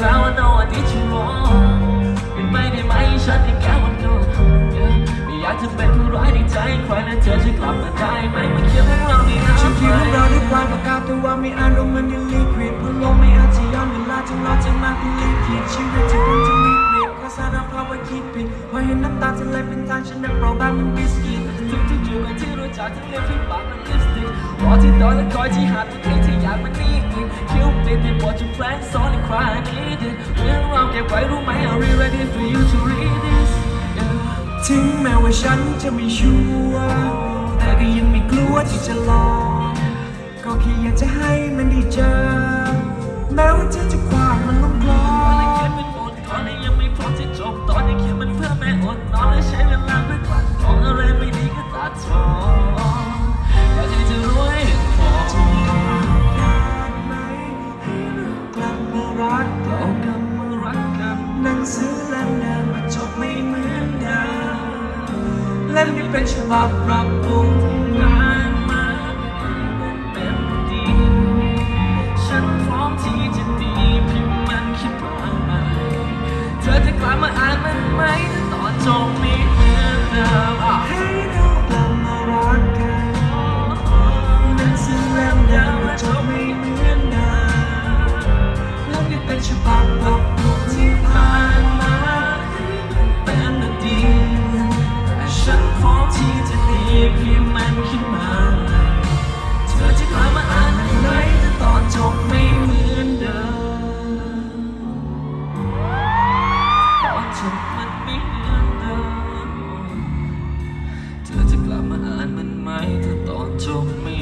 I did you wrong เป็นไปได้ไหมฉันที่แก้วันก่อนไม่อยากจะเป็นผู้ร้ายในใจใครและเธอจะกลับมาได้ไหมมาเขียนเรื่องเราในน้ำฉันคิดว่าเราได้ปลายปากกาแต่ว่าไม่อ่านลงมันยังลีกรีดพัดลมไม่อาจจะย้อนเวลาจึงรอจะมาเป็นลีกผิดชีวิตที่ควรจะมีเปรียบก็สารภาพว่าคิดผิดพอเห็นน้ำตาจะไหลเป็นทางฉันนั้เปล่าบางมันบิสกิตทุกที่อยู่กันที่รู้จักทั้งเรื่องที่ปากมันลิปสติกร อที่ตอนและคอยที่หาตัวเองที่อยากมันนี่อีกคิวปิดที่บทจะแพลนซ้อนในครายนี้ดิเรื่องราวเก็บไว้รู้ไหม I'm really ready for you to read this ถึงแม้ว่าฉันจะไม่ชัวร์แต่ก็ยังไม่กลัวที่จะลอง ก็แค่อยากจะให้มันได้เจอ เล่มนี้เป็นฉบับปรับปรุงงานมาเป็นดีฉันพร้อมที่จะดีพิมพ์มันคิดว่าเธอจะกลับมาอ่านมันไหมตอนจบนี้ ไหมถ้าตอนจบไม่